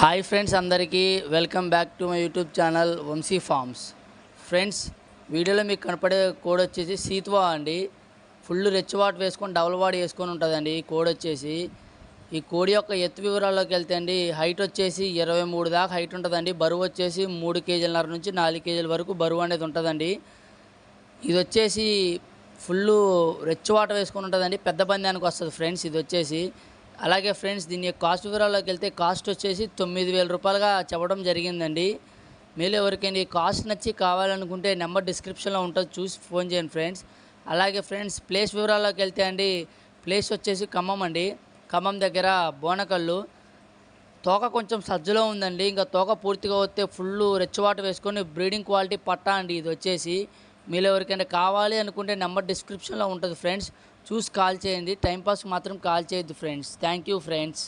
Hi friends అందరికీ welcome back to my YouTube channel Vamsi farms friends వీడియోలో మీకు కనపడే కోడ్ వచ్చేసి సీత్వా అండి. ఫుల్ రెచ్చివాట్ వేసుకొని డబుల్ వాడి వేసుకొని ఉంటుందండి ఈ కోడ్ వచ్చేసి. ఈ కోడి యొక్క ఎత్తు వివరాల్లోకి వెళ్తే అండి హైట్ వచ్చేసి ఇరవై మూడు దాకా హైట్ ఉంటుందండి. బరువు వచ్చేసి మూడు కేజీలన్నర నుంచి నాలుగు కేజీల వరకు బరువు అనేది ఉంటుందండి. ఇది వచ్చేసి ఫుల్ రెచ్చు వాటర్ వేసుకొని ఉంటుందండి. పెద్ద పందానికి వస్తుంది ఫ్రెండ్స్ ఇది వచ్చేసి. అలాగే ఫ్రెండ్స్ దీని కాస్ట్ వివరాల్లోకి వెళ్తే కాస్ట్ వచ్చేసి తొమ్మిది వేల రూపాయలుగా చెప్పడం జరిగిందండి. మీరు ఎవరికైనా ఈ కాస్ట్ నచ్చి కావాలనుకుంటే నెంబర్ డిస్క్రిప్షన్లో ఉంటుంది చూసి ఫోన్ చేయండి ఫ్రెండ్స్. అలాగే ఫ్రెండ్స్ ప్లేస్ వివరాల్లోకి వెళ్తే అండి ప్లేస్ వచ్చేసి ఖమ్మం అండి. ఖమ్మం దగ్గర బోనకళ్ళు తోక కొంచెం సజ్జలో ఉందండి ఇంకా తోక పూర్తిగా వస్తే ఫుల్ రెచ్చవాట వేసుకొని బ్రీడింగ్ క్వాలిటీ పట్టా అండి ఇది వచ్చేసి. మీరు ఎవరికైనా కావాలి అనుకుంటే నెంబర్ డిస్క్రిప్షన్లో ఉంటుంది ఫ్రెండ్స్. చూసి కాల్ చేయండి. టైంపాస్ మాత్రం కాల్ చేయొద్దు ఫ్రెండ్స్. Thank you friends.